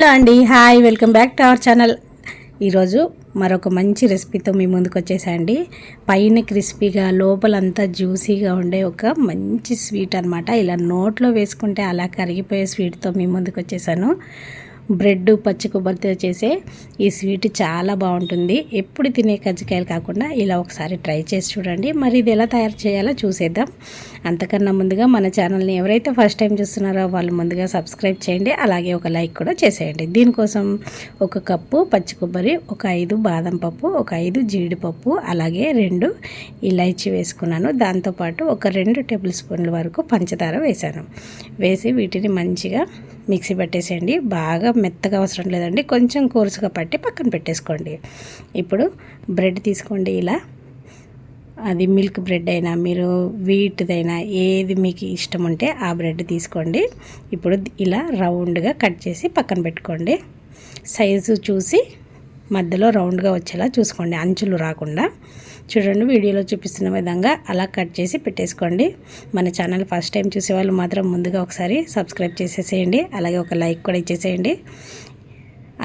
Hello అండి hi welcome back to our channel. ఈరోజు మరొక మంచి రెసిపీతో మీ ముందుకు వచ్చేసండి పైన క్రిస్పీగా లోపలంతా జ్యూసీగా ఉండే ఒక మంచి స్వీట్ అనమాట ఇలా నోట్లో వేసుకుంటే అలా కరిగిపోయే స్వీట్తో మీ ముందుకు వచ్చేసాను. బ్రెడ్ పచ్చి కొబ్బరితో చేసే ఈ స్వీట్ చాలా బాగుంటుంది. ఎప్పుడు తినే కజ్జికాయలు కాకుండా ఇలా ఒకసారి ట్రై చేసి చూడండి. మరి ఇది ఎలా తయారు చేయాలో చూసేద్దాం. అంతకన్నా ముందుగా మన ఛానల్ని ఎవరైతే ఫస్ట్ టైం చూస్తున్నారో వాళ్ళు ముందుగా సబ్స్క్రైబ్ చేయండి. అలాగే ఒక లైక్ కూడా చేసేయండి. దీనికోసం ఒక కప్పు పచ్చి కొబ్బరి ఒక ఐదు బాదం పప్పు ఒక ఐదు జీడిపప్పు అలాగే రెండు ఇలాచి వేసుకున్నాను. దాంతోపాటు ఒక రెండు టేబుల్ స్పూన్ల వరకు పంచదార వేశాను. వేసి వీటిని మంచిగా మిక్సీ పట్టేసేయండి. బాగా మెత్తగా అవసరం లేదండి. కొంచెం కోర్సుగా పట్టి పక్కన పెట్టేసుకోండి. ఇప్పుడు బ్రెడ్ తీసుకోండి ఇలా. అది మిల్క్ బ్రెడ్ అయినా మీరు వీటిదైనా ఏది మీకు ఇష్టం ఉంటే ఆ బ్రెడ్ తీసుకోండి. ఇప్పుడు ఇలా రౌండ్గా కట్ చేసి పక్కన పెట్టుకోండి. సైజు చూసి మధ్యలో రౌండ్గా వచ్చేలా చూసుకోండి. అంచులు రాకుండా. చూడండి వీడియోలో చూపిస్తున్న విధంగా అలా కట్ చేసి పెట్టేసుకోండి. మన ఛానల్ ఫస్ట్ టైం చూసే వాళ్ళు మాత్రం ముందుగా ఒకసారి సబ్స్క్రైబ్ చేసేసేయండి. అలాగే ఒక లైక్ కూడా ఇచ్చేసేయండి.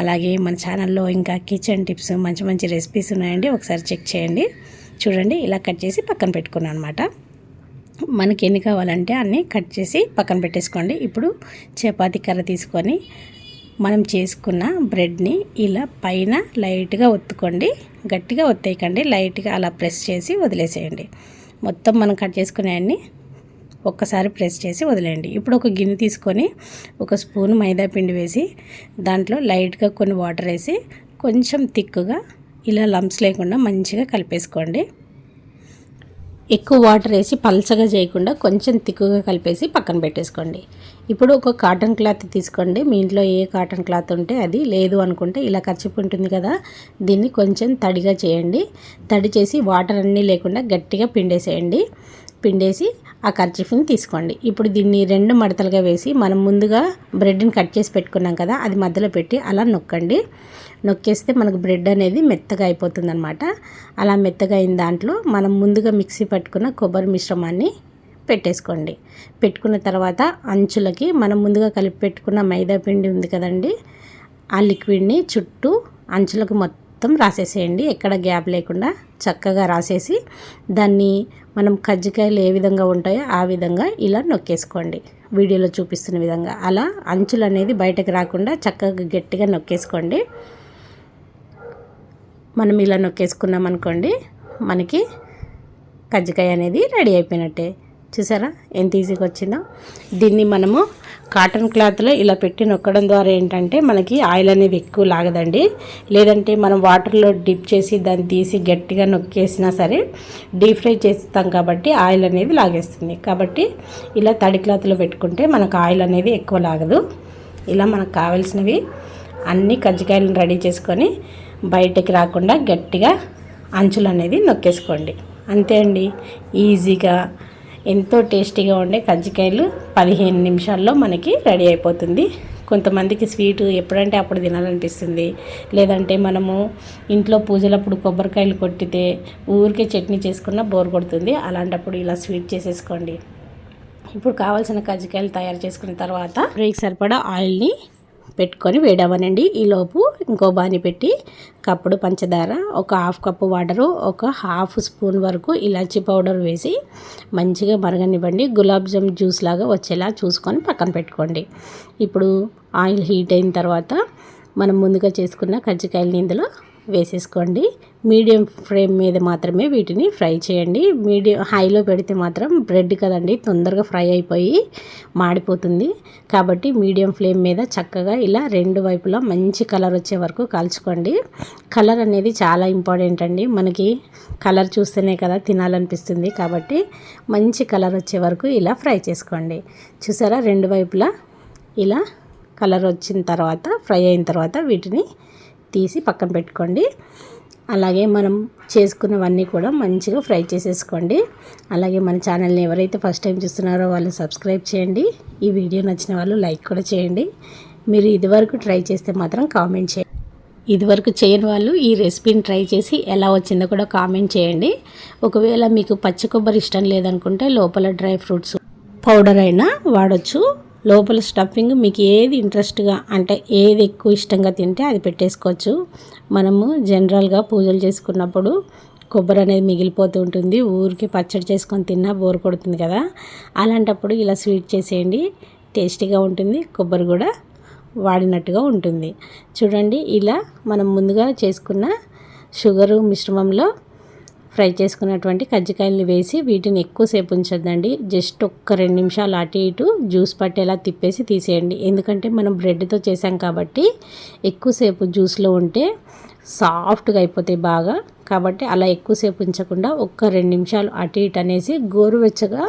అలాగే మన ఛానల్లో ఇంకా కిచెన్ టిప్స్ మంచి మంచి రెసిపీస్ ఉన్నాయండి. ఒకసారి చెక్ చేయండి. చూడండి ఇలా కట్ చేసి పక్కన పెట్టుకున్నాను అనమాట మనకి ఎన్ని కావాలంటే అన్నీ కట్ చేసి పక్కన పెట్టేసుకోండి. ఇప్పుడు చపాతీ కర్ర తీసుకొని మనం చేసుకున్న బ్రెడ్ని ఇలా పైన లైట్గా ఒత్తుకోండి. గట్టిగా ఒత్తేయకండి. లైట్గా అలా ప్రెస్ చేసి వదిలేసేయండి. మొత్తం మనం కట్ చేసుకునే అన్ని ఒక్కసారి ప్రెస్ చేసి వదిలేయండి. ఇప్పుడు ఒక గిన్నె తీసుకొని ఒక స్పూన్ మైదా పిండి వేసి దాంట్లో లైట్గా కొన్ని వాటర్ వేసి కొంచెం తిక్కుగా ఇలా లంప్స్ లేకుండా మంచిగా కలిపేసుకోండి. ఎక్కువ వాటర్ వేసి పల్చగా చేయకుండా కొంచెం తిక్కుగా కలిపేసి పక్కన పెట్టేసుకోండి. ఇప్పుడు ఒక కాటన్ క్లాత్ తీసుకోండి. మీ ఇంట్లో ఏ కాటన్ క్లాత్ ఉంటే అది. లేదు అనుకుంటే ఇలా ఖర్చుపు ఉంటుంది కదా దీన్ని కొంచెం తడిగా చేయండి. తడి చేసి వాటర్ అన్నీ లేకుండా గట్టిగా పిండేసేయండి. పిండేసి ఆ కర్చీఫ్ని తీసుకోండి. ఇప్పుడు దీన్ని రెండు మడతలుగా వేసి మనం ముందుగా బ్రెడ్ని కట్ చేసి పెట్టుకున్నాం కదా అది మధ్యలో పెట్టి అలా నొక్కండి. నొక్కేస్తే మనకు బ్రెడ్ అనేది మెత్తగా అయిపోతుంది అనమాట అలా మెత్తగా అయిన దాంట్లో మనం ముందుగా మిక్సీ పట్టుకున్న కొబ్బరి మిశ్రమాన్ని పెట్టేసుకోండి. పెట్టుకున్న తర్వాత అంచులకి మనం ముందుగా కలిపి పెట్టుకున్న మైదా పిండి ఉంది కదండి ఆ లిక్విడ్ని చుట్టూ అంచులకు మొత్తం మొత్తం రాసేసేయండి. ఎక్కడ గ్యాప్ లేకుండా చక్కగా రాసేసి దాన్ని మనం కజ్జికాయలు ఏ విధంగా ఉంటాయో ఆ విధంగా ఇలా నొక్కేసుకోండి. వీడియోలో చూపిస్తున్న విధంగా అలా అంచులు అనేది బయటకు రాకుండా చక్కగా గట్టిగా నొక్కేసుకోండి. మనం ఇలా నొక్కేసుకున్నాం అనుకోండి మనకి కజ్జికాయ అనేది రెడీ అయిపోయినట్టే. చూసారా? ఎంత ఈజీగా వచ్చిందో. దీన్ని మనము కాటన్ క్లాత్లో ఇలా పెట్టి నొక్కడం ద్వారా ఏంటంటే మనకి ఆయిల్ అనేది ఎక్కువ లాగదండి. లేదంటే మనం వాటర్లో డిప్ చేసి దాన్ని తీసి గట్టిగా నొక్కేసినా సరే డీప్ ఫ్రై చేస్తాం కాబట్టి ఆయిల్ అనేది లాగేస్తుంది. కాబట్టి ఇలా తడి క్లాత్లో పెట్టుకుంటే మనకు ఆయిల్ అనేది ఎక్కువ లాగదు. ఇలా మనకు కావాల్సినవి అన్ని కజ్జికాయలను రెడీ చేసుకొని బయటకి రాకుండా గట్టిగా అంచులు అనేది నొక్కేసుకోండి. అంతే అండి. ఈజీగా ఎంతో టేస్టీగా ఉండే కజ్జికాయలు పదిహేను నిమిషాల్లో మనకి రెడీ అయిపోతుంది. కొంతమందికి స్వీట్ ఎప్పుడంటే అప్పుడు తినాలనిపిస్తుంది. లేదంటే మనము ఇంట్లో పూజలప్పుడు కొబ్బరికాయలు కొట్టితే ఊరికే చట్నీ చేసుకున్న బోర్ కొడుతుంది. అలాంటప్పుడు ఇలా స్వీట్ చేసేసుకోండి. ఇప్పుడు కావాల్సిన కజ్జికాయలు తయారు చేసుకున్న తర్వాత బ్రేక్ సరిపడా ఆయిల్ని పెట్టుకొని వేడవనండి. ఈలోపు ఇంకో బాని పెట్టి కప్పుడు పంచదార ఒక హాఫ్ కప్పు వాటరు ఒక హాఫ్ స్పూన్ వరకు ఇలాచీ పౌడర్ వేసి మంచిగా మరగనివ్వండి. గులాబ్ జామ్ జ్యూస్ లాగా వచ్చేలా చూసుకొని పక్కన పెట్టుకోండి. ఇప్పుడు ఆయిల్ హీట్ అయిన తర్వాత మనం ముందుగా చేసుకున్న కజ్జికాయలని ఇందులో వేసేసుకోండి. మీడియం ఫ్లేమ్ మీద మాత్రమే వీటిని ఫ్రై చేయండి. మీడియం హైలో పెడితే మాత్రం బ్రెడ్ కదండి తొందరగా ఫ్రై అయిపోయి మాడిపోతుంది. కాబట్టి మీడియం ఫ్లేమ్ మీద చక్కగా ఇలా రెండు వైపులా మంచి కలర్ వచ్చే వరకు కాల్చుకోండి. కలర్ అనేది చాలా ఇంపార్టెంట్ అండి. మనకి కలర్ చూస్తేనే కదా తినాలనిపిస్తుంది. కాబట్టి మంచి కలర్ వచ్చే వరకు ఇలా ఫ్రై చేసుకోండి. చూసారా? రెండు వైపులా ఇలా కలర్ వచ్చిన తర్వాత ఫ్రై అయిన తర్వాత వీటిని తీసి పక్కన పెట్టుకోండి. అలాగే మనం చేసుకున్నవన్నీ కూడా మంచిగా ఫ్రై చేసేసుకోండి. అలాగే మన ఛానల్ని ఎవరైతే ఫస్ట్ టైం చూస్తున్నారో వాళ్ళు సబ్స్క్రైబ్ చేయండి. ఈ వీడియో నచ్చిన వాళ్ళు లైక్ కూడా చేయండి. మీరు ఇదివరకు ట్రై చేస్తే మాత్రం కామెంట్ చేయండి. ఇదివరకు చేయని వాళ్ళు ఈ రెసిపీని ట్రై చేసి ఎలా వచ్చిందో కూడా కామెంట్ చేయండి. ఒకవేళ మీకు పచ్చి కొబ్బరి ఇష్టం లేదనుకుంటే లోపల డ్రై ఫ్రూట్స్ పౌడర్ అయినా వాడచ్చు. లోపల స్టఫింగ్ మీకు ఏది ఇంట్రెస్ట్గా అంటే ఏది ఎక్కువ ఇష్టంగా తింటే అది పెట్టేసుకోవచ్చు. మనము జనరల్గా పూజలు చేసుకున్నప్పుడు కొబ్బరి అనేది మిగిలిపోతూ ఉంటుంది. ఊరికి పచ్చడి చేసుకొని తిన్నా బోర్ కొడుతుంది కదా. అలాంటప్పుడు ఇలా స్వీట్ చేసేయండి. టేస్టీగా ఉంటుంది. కొబ్బరి కూడా వాడినట్టుగా ఉంటుంది. చూడండి ఇలా మనం ముందుగా చేసుకున్న షుగరు మిశ్రమంలో ఫ్రై చేసుకున్నటువంటి కజ్జికాయల్ని వేసి వీటిని ఎక్కువసేపు ఉంచొద్దండి. జస్ట్ ఒక్క రెండు నిమిషాలు అటు ఇటు జ్యూస్ పట్టేలా తిప్పేసి తీసేయండి. ఎందుకంటే మనం బ్రెడ్తో చేసాం కాబట్టి ఎక్కువసేపు జ్యూస్లో ఉంటే సాఫ్ట్గా అయిపోతాయి బాగా. కాబట్టి అలా ఎక్కువసేపు ఉంచకుండా ఒక్క రెండు నిమిషాలు అటు ఇటు అనేసి గోరువెచ్చగా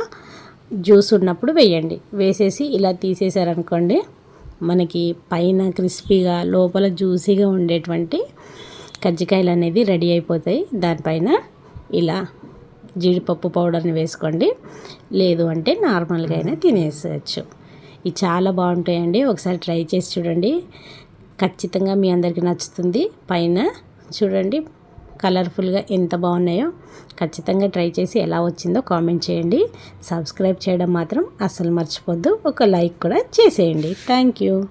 జ్యూస్ ఉన్నప్పుడు వేయండి. వేసేసి ఇలా తీసేసారనుకోండి మనకి పైన క్రిస్పీగా లోపల జ్యూసీగా ఉండేటువంటి కజ్జికాయలు అనేది రెడీ అయిపోతాయి. దానిపైన ఇలా జీడిపప్పు పౌడర్ని వేసుకోండి. లేదు అంటే నార్మల్గా అయినా తినేసేయచ్చు. ఇవి చాలా బాగుంటాయండి. ఒకసారి ట్రై చేసి చూడండి. ఖచ్చితంగా మీ అందరికీ నచ్చుతుంది. పైన చూడండి కలర్ఫుల్గా ఎంత బాగున్నాయో. ఖచ్చితంగా ట్రై చేసి ఎలా వచ్చిందో కామెంట్ చేయండి. సబ్స్క్రైబ్ చేయడం మాత్రం అస్సలు మర్చిపోద్దు. ఒక లైక్ కూడా చేసేయండి. Thank you.